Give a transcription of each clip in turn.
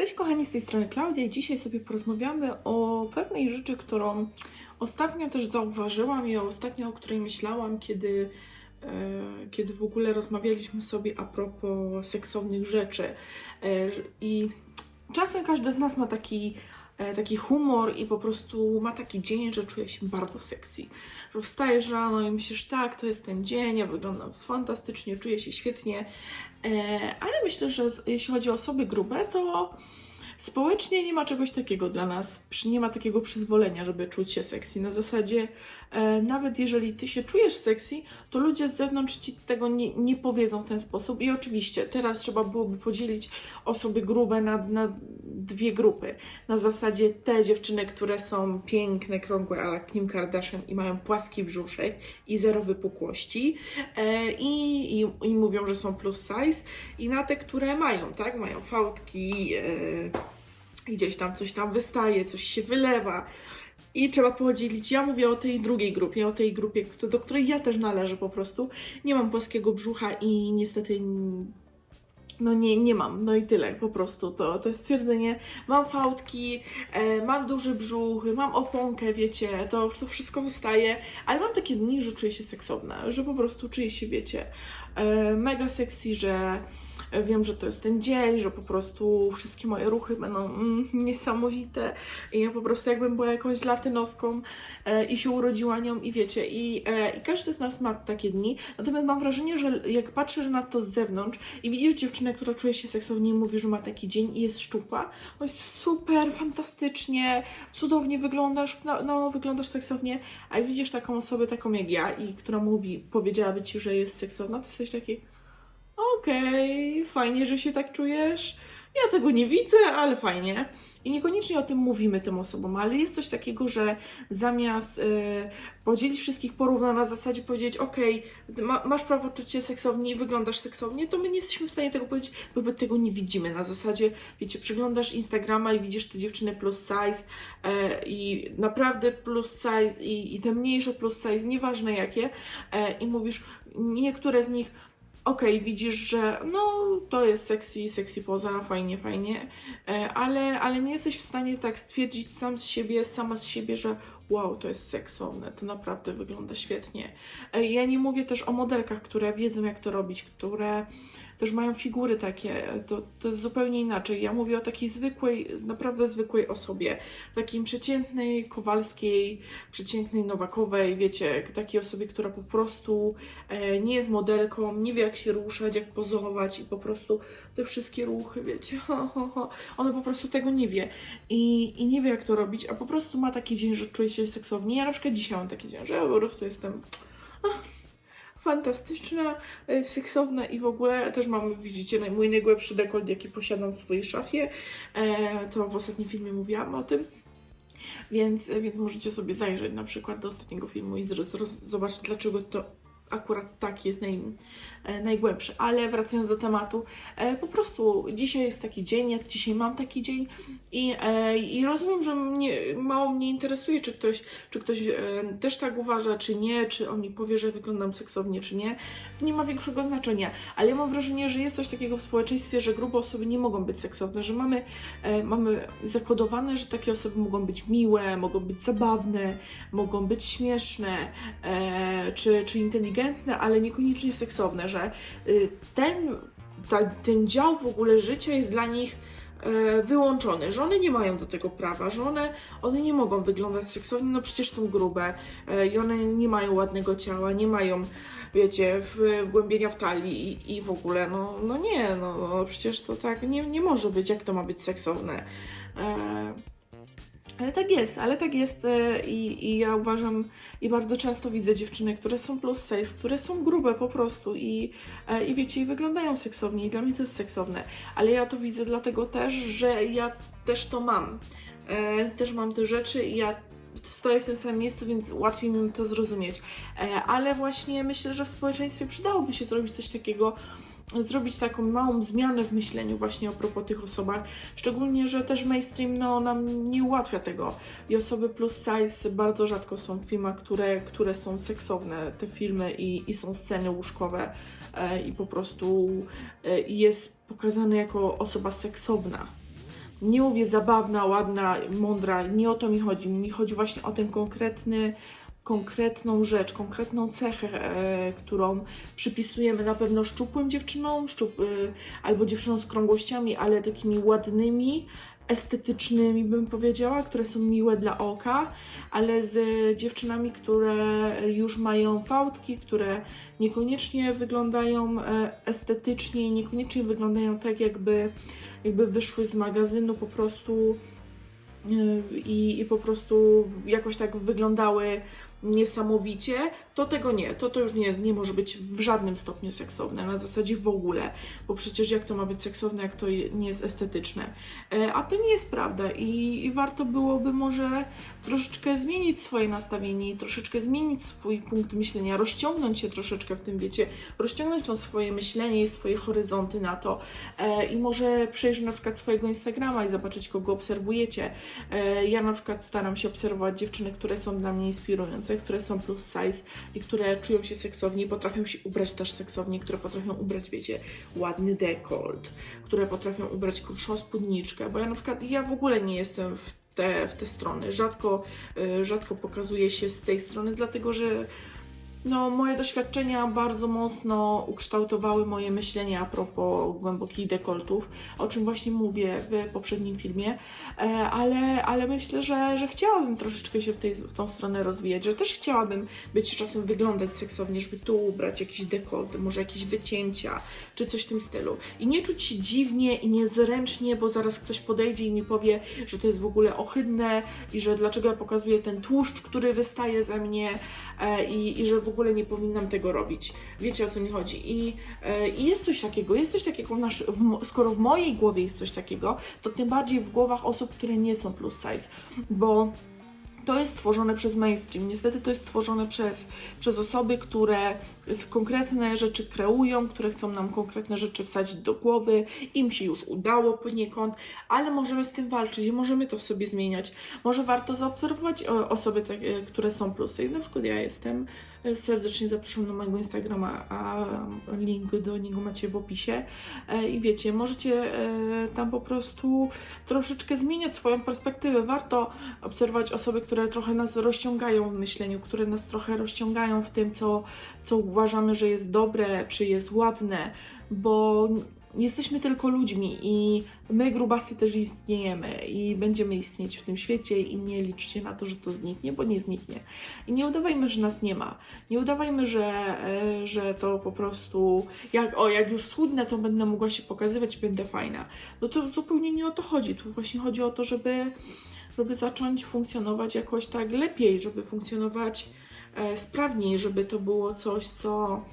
Cześć kochani, z tej strony Klaudia i dzisiaj sobie porozmawiamy o pewnej rzeczy, którą ostatnio też zauważyłam i ostatnio o której myślałam, kiedy, e, kiedy w ogóle rozmawialiśmy sobie a propos seksownych rzeczy. E, I czasem każdy z nas ma taki, e, taki humor i po prostu ma taki dzień, że czuje się bardzo sexy. Że wstajesz rano i myślisz, tak, to jest ten dzień, ja wyglądam fantastycznie, czuję się świetnie. E, ale myślę, że jeśli chodzi o osoby grube, to społecznie nie ma czegoś takiego dla nas. Nie ma takiego przyzwolenia, żeby czuć się sexy. Na zasadzie, e, nawet jeżeli ty się czujesz sexy, to ludzie z zewnątrz ci tego nie, nie powiedzą w ten sposób. I oczywiście, teraz trzeba byłoby podzielić osoby grube na, na dwie grupy. Na zasadzie te dziewczyny, które są piękne, krągłe, ale Kim Kardashian i mają płaski brzuszek i zero wypukłości e, i, i, i mówią, że są plus size i na te, które mają, tak? Mają fałdki, e, gdzieś tam coś tam wystaje, coś się wylewa. I trzeba podzielić. Ja mówię o tej drugiej grupie, o tej grupie, do której ja też należę po prostu. Nie mam płaskiego brzucha i niestety no nie, nie mam, no i tyle po prostu. To, to jest stwierdzenie. Mam fałdki, e, mam duży brzuch, mam oponkę, wiecie, to, to wszystko wystaje, ale mam takie dni, że czuję się seksowna, że po prostu czuję się, wiecie, e, mega sexy, że wiem, że to jest ten dzień, że po prostu wszystkie moje ruchy będą mm, niesamowite. I ja po prostu jakbym była jakąś latynoską e, i się urodziła nią i wiecie, i, e, i każdy z nas ma takie dni, natomiast mam wrażenie, że jak patrzysz na to z zewnątrz i widzisz dziewczynę, która czuje się seksownie i mówi, że ma taki dzień i jest szczupła, to jest super, fantastycznie, cudownie wyglądasz, no, no wyglądasz seksownie, a jak widzisz taką osobę, taką jak ja i która mówi, powiedziałaby Ci, że jest seksowna, to jesteś taki okej, fajnie, że się tak czujesz. Ja tego nie widzę, ale fajnie. I niekoniecznie o tym mówimy tym osobom, ale jest coś takiego, że zamiast e, podzielić wszystkich porówno na zasadzie powiedzieć, okej, ma, masz prawo czuć się seksownie i wyglądasz seksownie, to my nie jesteśmy w stanie tego powiedzieć, bo my tego nie widzimy. Na zasadzie, wiecie, przyglądasz Instagrama i widzisz te dziewczyny plus size e, i naprawdę plus size i, i te mniejsze plus size, nieważne jakie, e, i mówisz, niektóre z nich okej, widzisz, że no to jest sexy, sexy poza, fajnie, fajnie, e, ale, ale nie jesteś w stanie tak stwierdzić sam z siebie, sama z siebie, że wow, to jest seksowne, to naprawdę wygląda świetnie. E, Ja nie mówię też o modelkach, które wiedzą jak to robić, które też mają figury takie, e, to, to jest zupełnie inaczej. Ja mówię o takiej zwykłej, naprawdę zwykłej osobie, takiej przeciętnej, kowalskiej, przeciętnej Nowakowej, wiecie, takiej osobie, która po prostu e, nie jest modelką, nie wie jak się ruszać, jak pozować i po prostu te wszystkie ruchy, wiecie, ho, ho, ho. ona po prostu tego nie wie i, i nie wie jak to robić, a po prostu ma taki dzień, że czuje się seksownie. Ja na przykład dzisiaj mam taki dzień, że ja po prostu jestem fantastyczna, e, seksowna i w ogóle też mam, widzicie, mój najgłębszy dekolt, jaki posiadam w swojej szafie, e, to w ostatnim filmie mówiłam o tym. Więc, więc możecie sobie zajrzeć na przykład do ostatniego filmu i zobaczyć, dlaczego to akurat tak jest naj, e, najgłębszy. Ale wracając do tematu, e, po prostu dzisiaj jest taki dzień, ja dzisiaj mam taki dzień i, e, i rozumiem, że mnie, mało mnie interesuje, czy ktoś, czy ktoś e, też tak uważa, czy nie, czy on mi powie, że wyglądam seksownie, czy nie. Nie ma większego znaczenia. Ale ja mam wrażenie, że jest coś takiego w społeczeństwie, że grube osoby nie mogą być seksowne, że mamy e, mamy zakodowane, że takie osoby mogą być miłe, mogą być zabawne, mogą być śmieszne, e, czy, czy inteligentne, ale niekoniecznie seksowne, że y, ten, ta, ten dział w ogóle życia jest dla nich e, wyłączony, że one nie mają do tego prawa, że one, one nie mogą wyglądać seksownie, no przecież są grube e, i one nie mają ładnego ciała, nie mają wiecie, wgłębienia w talii i, i w ogóle, no, no nie, no, no przecież to tak nie, nie może być, jak to ma być seksowne. E, ale tak jest, ale tak jest e, i, i ja uważam i bardzo często widzę dziewczyny, które są plus size, które są grube po prostu i, e, i wiecie, i wyglądają seksownie i dla mnie to jest seksowne, ale ja to widzę dlatego też, że ja też to mam. E, też mam te rzeczy i ja stoję w tym samym miejscu, więc łatwiej mi to zrozumieć. E, ale właśnie myślę, że w społeczeństwie przydałoby się zrobić coś takiego, zrobić taką małą zmianę w myśleniu właśnie a propos tych osobach. Szczególnie, że też mainstream no, nam nie ułatwia tego. I osoby plus size bardzo rzadko są w filmach, które, które są seksowne, te filmy i, i są sceny łóżkowe e, i po prostu e, jest pokazany jako osoba seksowna. Nie mówię zabawna, ładna, mądra, nie o to mi chodzi. Mi chodzi właśnie o ten konkretny, konkretną rzecz, konkretną cechę, e, którą przypisujemy na pewno szczupłym dziewczynom, szczup, e, albo dziewczynom z krągłościami, ale takimi ładnymi, estetycznymi bym powiedziała, które są miłe dla oka, ale z dziewczynami, które już mają fałdki, które niekoniecznie wyglądają e, estetycznie i niekoniecznie wyglądają tak, jakby, jakby wyszły z magazynu po prostu y, i, i po prostu jakoś tak wyglądały niesamowicie, to tego nie, to to już nie, nie może być w żadnym stopniu seksowne, na zasadzie w ogóle, bo przecież jak to ma być seksowne, jak to nie jest estetyczne. E, A to nie jest prawda i, i warto byłoby może troszeczkę zmienić swoje nastawienie i troszeczkę zmienić swój punkt myślenia, rozciągnąć się troszeczkę w tym, wiecie, rozciągnąć to swoje myślenie i swoje horyzonty na to e, i może przejrzeć na przykład swojego Instagrama i zobaczyć, kogo obserwujecie. E, Ja na przykład staram się obserwować dziewczyny, które są dla mnie inspirujące, które są plus size i które czują się seksownie, potrafią się ubrać też seksownie, które potrafią ubrać, wiecie, ładny dekolt, które potrafią ubrać krótszą spódniczkę, bo ja na przykład, ja w ogóle nie jestem w te, w te strony, rzadko, y, rzadko pokazuję się z tej strony, dlatego że no, moje doświadczenia bardzo mocno ukształtowały moje myślenie a propos głębokich dekoltów, o czym właśnie mówię w poprzednim filmie, e, ale, ale myślę, że, że chciałabym troszeczkę się w, tej, w tą stronę rozwijać, że też chciałabym być czasem wyglądać seksownie, żeby tu ubrać jakiś dekolt, może jakieś wycięcia, czy coś w tym stylu. I nie czuć się dziwnie i niezręcznie, bo zaraz ktoś podejdzie i mi powie, że to jest w ogóle ohydne i że dlaczego ja pokazuję ten tłuszcz, który wystaje ze mnie i, i że w ogóle nie powinnam tego robić. Wiecie o co mi chodzi. I, e, i jest coś takiego, jest coś takiego, w naszy, w, skoro w mojej głowie jest coś takiego, to tym bardziej w głowach osób, które nie są plus size, bo to jest stworzone przez mainstream. Niestety to jest stworzone przez, przez osoby, które konkretne rzeczy kreują, które chcą nam konkretne rzeczy wsadzić do głowy. Im się już udało poniekąd, ale możemy z tym walczyć i możemy to w sobie zmieniać. Może warto zaobserwować o, osoby, które są plusy. Na przykład ja jestem. Serdecznie zapraszam na mojego Instagrama, a link do niego macie w opisie. E, I wiecie, możecie e, tam po prostu troszeczkę zmieniać swoją perspektywę. Warto obserwować osoby, które trochę nas rozciągają w myśleniu, które nas trochę rozciągają w tym, co, co uważamy, że jest dobre, czy jest ładne, bo jesteśmy tylko ludźmi i my, grubasy, też istniejemy i będziemy istnieć w tym świecie i nie liczcie na to, że to zniknie, bo nie zniknie. I nie udawajmy, że nas nie ma. Nie udawajmy, że, e, że to po prostu jak, o, jak już schudnę, to będę mogła się pokazywać, będę fajna. No to zupełnie nie o to chodzi. Tu właśnie chodzi o to, żeby, żeby zacząć funkcjonować jakoś tak lepiej, żeby funkcjonować e, sprawniej, żeby to było coś, co,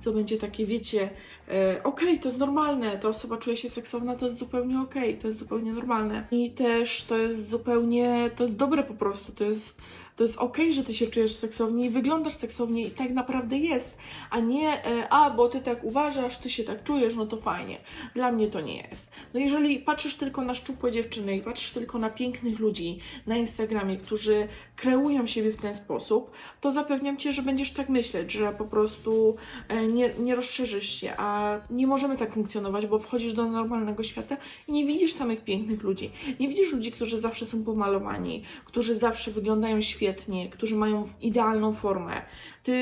co będzie takie, wiecie, e, okej, to jest normalne, ta osoba czuje się seksowna, to jest zupełnie okej, to jest zupełnie normalne. I też to jest zupełnie, to jest dobre po prostu, to jest, to jest okej, że ty się czujesz seksownie i wyglądasz seksownie i tak naprawdę jest, a nie, e, a bo ty tak uważasz, ty się tak czujesz, no to fajnie. Dla mnie to nie jest. No jeżeli patrzysz tylko na szczupłe dziewczyny i patrzysz tylko na pięknych ludzi na Instagramie, którzy kreują siebie w ten sposób, to zapewniam Cię, że będziesz tak myśleć, że po prostu e, nie, nie rozszerzysz się, a nie możemy tak funkcjonować, bo wchodzisz do normalnego świata i nie widzisz samych pięknych ludzi. Nie widzisz ludzi, którzy zawsze są pomalowani, którzy zawsze wyglądają świetnie, którzy mają idealną formę. Ty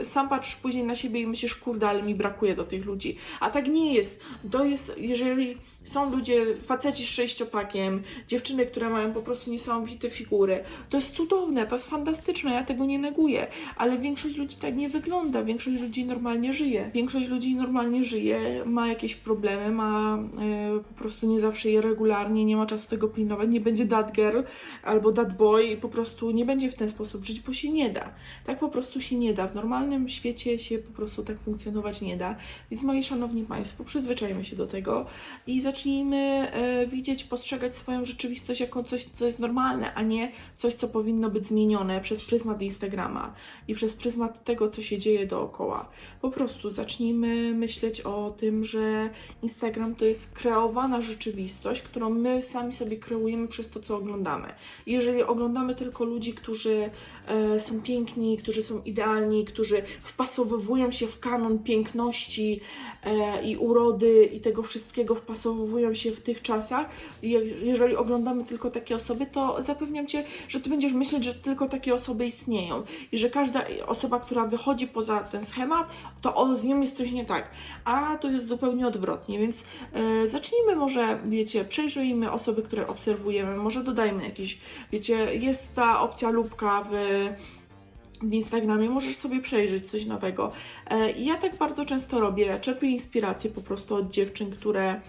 y, sam patrzysz później na siebie i myślisz, kurde, ale mi brakuje do tych ludzi. A tak nie jest. To jest, jeżeli są ludzie, faceci z sześciopakiem, dziewczyny, które mają po prostu niesamowite figury, to jest cudowne, to jest fantastyczne, ja tego nie neguję, ale większość ludzi tak nie wygląda, większość ludzi normalnie żyje. Większość ludzi normalnie żyje, ma jakieś problemy, ma e, po prostu nie zawsze je regularnie, nie ma czasu tego pilnować, nie będzie that girl albo that boy po prostu nie będzie w ten sposób żyć, bo się nie da. Tak po prostu się nie da. W normalnym świecie się po prostu tak funkcjonować nie da. Więc moi szanowni Państwo, przyzwyczajmy się do tego i zacznijmy e, widzieć, postrzegać swoją rzeczywistość jako coś, co jest normalne, a nie coś, co powinno być zmienione przez pryzmat Instagrama i przez pryzmat tego, co się dzieje dookoła. Po prostu zacznijmy myśleć o tym, że Instagram to jest kreowana rzeczywistość, którą my sami sobie kreujemy przez to, co oglądamy. Jeżeli oglądamy tylko ludzi, którzy e, są piękni, którzy są idealni, którzy wpasowywują się w kanon piękności e, i urody i tego wszystkiego, wpasowują się w tych czasach. Je- jeżeli oglądamy tylko takie osoby, to zapewniam Cię, że Ty będziesz myśleć, że tylko takie osoby istnieją i że każda osoba, która wychodzi poza ten schemat, to o, z nią jest coś nie tak. A to jest zupełnie odwrotnie, więc e, zacznijmy może, wiecie, przejrzyjmy osoby, które obserwujemy, może dodajmy jakieś, wiecie, jest ta opcja lubka w w Instagramie możesz sobie przejrzeć coś nowego. E, ja tak bardzo często robię. Czerpię inspirację po prostu od dziewczyn, które,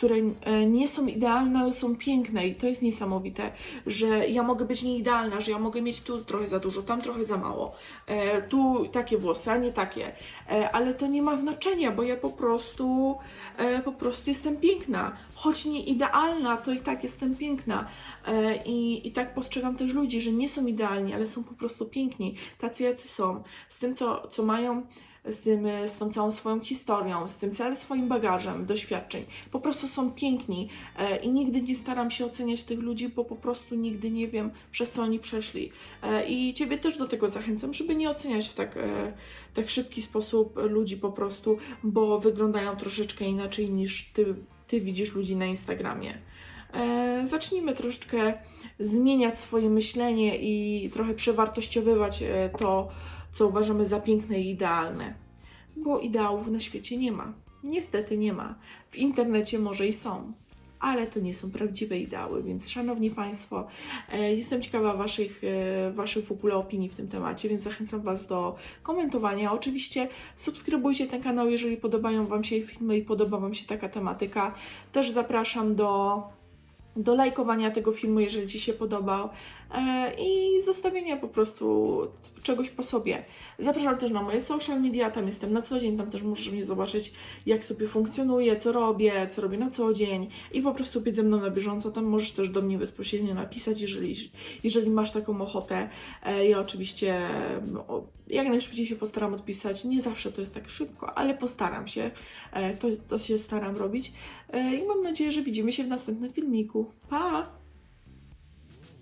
które e, nie są idealne, ale są piękne i to jest niesamowite, że ja mogę być nieidealna, że ja mogę mieć tu trochę za dużo, tam trochę za mało, e, tu takie włosy, a nie takie. E, ale to nie ma znaczenia, bo ja po prostu po prostu jestem piękna. Choć nie idealna, to i tak jestem piękna. I, I tak postrzegam też ludzi, że nie są idealni, ale są po prostu piękni, tacy jacy są, z tym, co, co mają, z, tym, e, z tą całą swoją historią, z tym całym swoim bagażem doświadczeń. Po prostu są piękni e, i nigdy nie staram się oceniać tych ludzi, bo po prostu nigdy nie wiem, przez co oni przeszli. E, I Ciebie też do tego zachęcam, żeby nie oceniać w tak, tak szybki sposób ludzi po prostu, bo wyglądają troszeczkę inaczej niż Ty, ty widzisz ludzi na Instagramie zacznijmy troszeczkę zmieniać swoje myślenie i trochę przewartościowywać to, co uważamy za piękne i idealne. Bo ideałów na świecie nie ma. Niestety nie ma. W internecie może i są. Ale to nie są prawdziwe ideały, więc szanowni Państwo, e, jestem ciekawa Waszych, e, waszych w ogóle opinii w tym temacie, więc zachęcam Was do komentowania. Oczywiście subskrybujcie ten kanał, jeżeli podobają Wam się filmy i podoba Wam się taka tematyka. Też zapraszam do, do lajkowania tego filmu, jeżeli Ci się podobał i zostawienia po prostu czegoś po sobie. Zapraszam też na moje social media, tam jestem na co dzień, tam też możesz mnie zobaczyć, jak sobie funkcjonuję, co robię, co robię na co dzień i po prostu być ze mną na bieżąco. Tam możesz też do mnie bezpośrednio napisać, jeżeli, jeżeli masz taką ochotę. E, Ja oczywiście jak najszybciej się postaram odpisać. Nie zawsze to jest tak szybko, ale postaram się. E, To, to się staram robić. E, I mam nadzieję, że widzimy się w następnym filmiku. Pa!